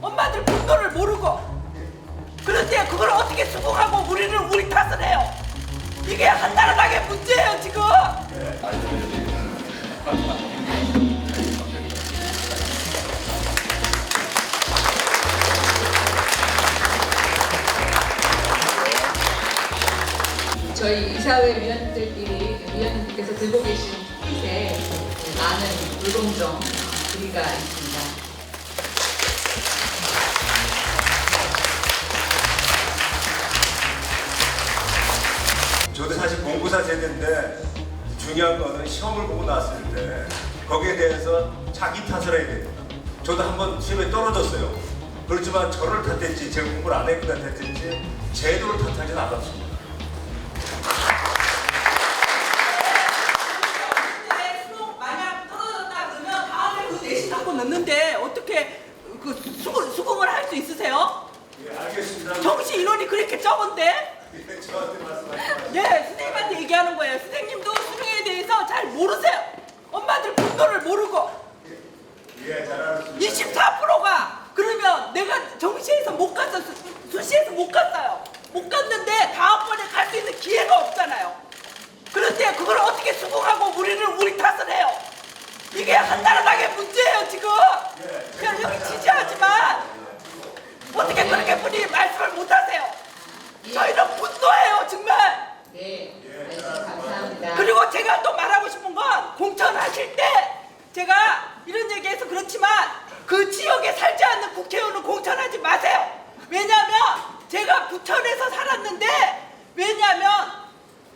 엄마들 분노를 모르고 그런데 그걸 어떻게 수긍하고 우리는 우리 탓을 해요. 이게 한나라당의 문제예요 지금. 저희 이사회 위원들끼리 위원님께서 들고 계신 핏에 많은 불공정 부리가 있습니다. 저도 사실 공부사 세대인데 중요한 거는 시험을 보고 나왔을 때 거기에 대해서 자기 탓을 해야 됩니다. 저도 한번 시험에 떨어졌어요. 그렇지만 저를 탓했지 제가 공부를 안 했구나 탓했지 제도를 탓하지는 않았습니다. 넣는데 어떻게 그 수긍, 수긍을 할 수 있으세요? 예, 알겠습니다. 정시 인원이 그렇게 적은데? 예, 저한테 말씀하시면 네, 선생님한테 얘기하는 거예요. 선생님도 수능에 대해서 잘 모르세요. 엄마들 분노를 모르고 예, 잘 알았습니다. 24%가 그러면 내가 정시에서 못 갔어, 수- 수시에서 못 갔어요. 못 갔는데 다음번에 갈 수 있는 기회가 없잖아요. 그런데 그걸 어떻게 수긍하고 우리는 우리 탓을 해요. 이게 한나라당의 문제예요 지금. 그냥 여기 지지하지만 어떻게 그렇게 분이 말씀을 못하세요. 저희는 분노해요 정말. 네, 말씀 감사합니다. 그리고 제가 또 말하고 싶은 건 공천하실 때 제가 이런 얘기해서 그렇지만 그 지역에 살지 않는 국회의원은 공천하지 마세요. 왜냐하면 제가 부천에서 살았는데 왜냐하면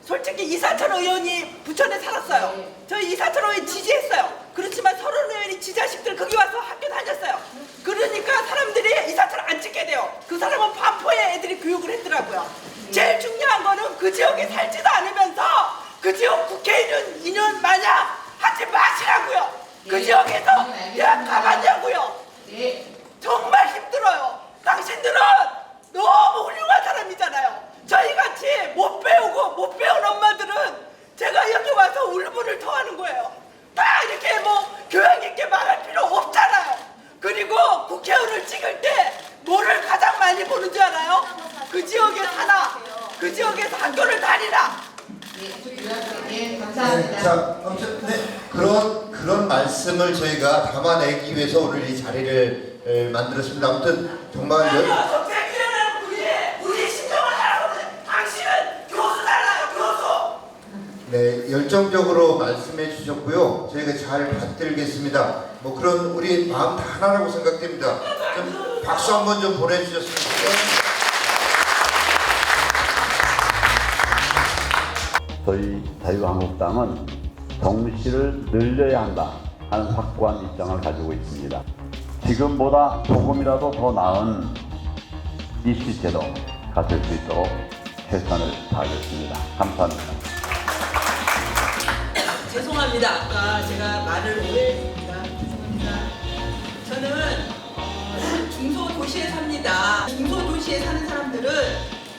솔직히 이사철 의원이 부천에 살았어요. 네. 저희 이사철 의원 지지했어요. 그렇지만 서른 의원이 지 자식들 거기 와서 학교 다녔어요. 그러니까 사람들이 이사철 안 찍게 돼요. 그 사람은 반포에 애들이 교육을 했더라고요. 제일 중요한 거는 그 지역에 살지도 않으면서 그 지역 국회의원 인연 마냥 하지 마시라고요. 그 네, 지역에서 네, 내가 알겠습니다. 가봤냐고요. 네, 정말 힘들어요. 당신들은 너무 훌륭한 사람이잖아요. 저희 같이 못 배우고 못엄마들은 제가 여기 와서 울분을 토하는 거예요. 다 이렇게 뭐 교양 있게 말할 필요 없잖아요. 그리고 국회의원을 찍을 때 뭐를 가장 많이 보는 줄 알아요? 그 지역에 사나, 그 지역에서 학교를 다니나. 네, 위원님, 네, 네, 감사합니다. 자, 아무튼 네, 그런 그런 말씀을 저희가 담아내기 위해서 오늘 이 자리를 에, 만들었습니다. 아무튼 정말 여, 아니요, 정책위원회는 우리 우리 신청을 하라고 당신은 교수잖아요, 교수. 네, 열정적으로 말씀해 주셨고요. 저희가 잘 받들겠습니다. 뭐 그런 우리 마음 다 하나라고 생각됩니다. 좀 박수 한번 좀 보내주셨으면 좋겠습니다. 저희 자유한국당은 정시를 늘려야 한다 하는 확고한 입장을 가지고 있습니다. 지금보다 조금이라도 더 나은 입시 제도 가질 수 있도록 최선을 다하겠습니다. 감사합니다. 죄송합니다. 아까 제가 말을 오해했습니다. 죄송합니다. 저는 어, 중소도시에 삽니다. 중소도시에 사는 사람들은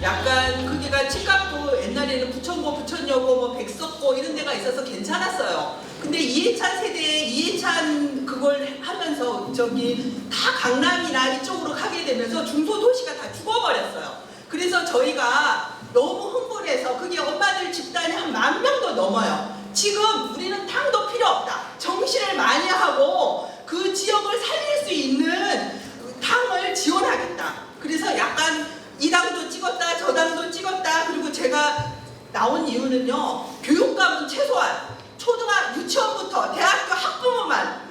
약간 거기가 집값도 옛날에는 부천고, 부천여고, 뭐 백석고 이런 데가 있어서 괜찮았어요. 근데 이해찬 세대에 이해찬 그걸 하면서 저기 다 강남이나 이쪽으로 가게 되면서 중소도시가 다 죽어버렸어요. 그래서 저희가 너무 흥분해서 그게 엄마들 집단이 한 만 명도 넘어요. 지금 우리는 당도 필요 없다. 정신을 많이 하고 그 지역을 살릴 수 있는 당을 지원하겠다. 그래서 약간 이 당도 찍었다, 저 당도 찍었다. 그리고 제가 나온 이유는요. 교육감은 최소한 초등학 유치원부터 대학교 학부모만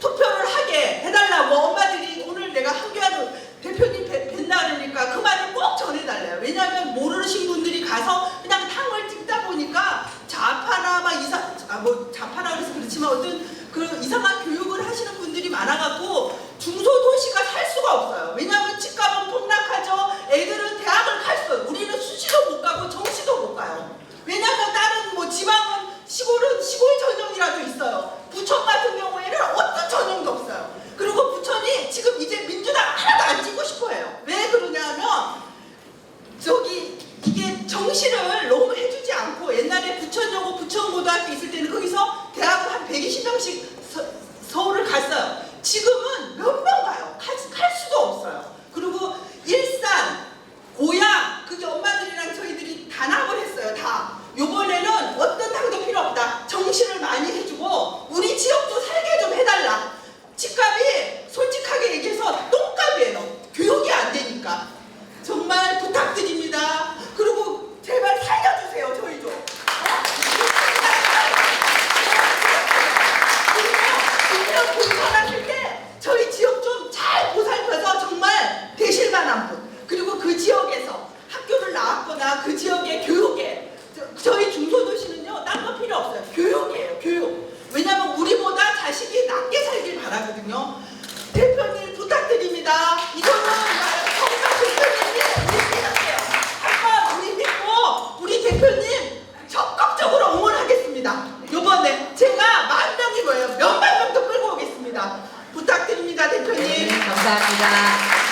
투표를 하게 해달라고 엄마들이 오늘 내가 한교환 대표님 뵀- 뵀나 그러니까 그 말을 꼭 전해달래요. 왜냐하면 모르신 분들이 가서 그냥 탕을 찍다 보니까 좌파나 막 이상 아뭐 좌파라 그렇지만 어떤 그 이상한 교육을 하시는 분들이 많아갖고 중소도시가 살 수가 없어요. 왜냐하면 집값은 폭락하죠. 애들은 대학을 갈 수, 우리는 수시도 못 가고 정시도 못 가요. 왜냐하면 다른 뭐 지방은 시골은 시골 전형이라도 있어요. 부천 같은 경우에는 어떤 전형도 없어요. 그리고 부천이 지금 이제 민주당 하나도 안 찍고 싶어해요. 왜 그러냐면 저기 이게 정시를 너무 해주지 않고 옛날에 부천여고 부천고등학교 있을 때는 거기서 대학을 한 100, 120명씩 서울을 갔어요. 지금은 몇 명 가요. 갈, 갈 수도 없어요. 그리고 일산, 고향, 그게 엄마들이랑 저희들이 단합을 했어요. 다. 요번에는 어떤 당도 필요 없다. 정신을 많이 해주고 우리 지역도 살게 좀 해달라. 집값이 솔직하게 얘기해서 똥값이에요. 교육이 안 되니까. 정말 부탁드립니다. 그리고 제발 살려주세요. 저희 좀. 그리고 공산하실 때 저희 지역 좀 잘 보살펴서 정말 되실 만한 분 그리고 그 지역에서 학교를 나왔거나 그 지역의 교육에 저, 희 중소도시는요 딴 거 필요 없어요 교육이에요 교육 왜냐면 우리보다 자식이 낫게 살길 바라거든요 대표님 부탁드립니다 이거는 정말 대표님이 우리 믿을게요 한번 우리 믿고 우리 대표님 적극적으로 응원하겠습니다 요번에 제가 만 명이 뭐예요 몇만 명도 끌고 오겠습니다 부탁드립니다 대표님 네, 감사합니다.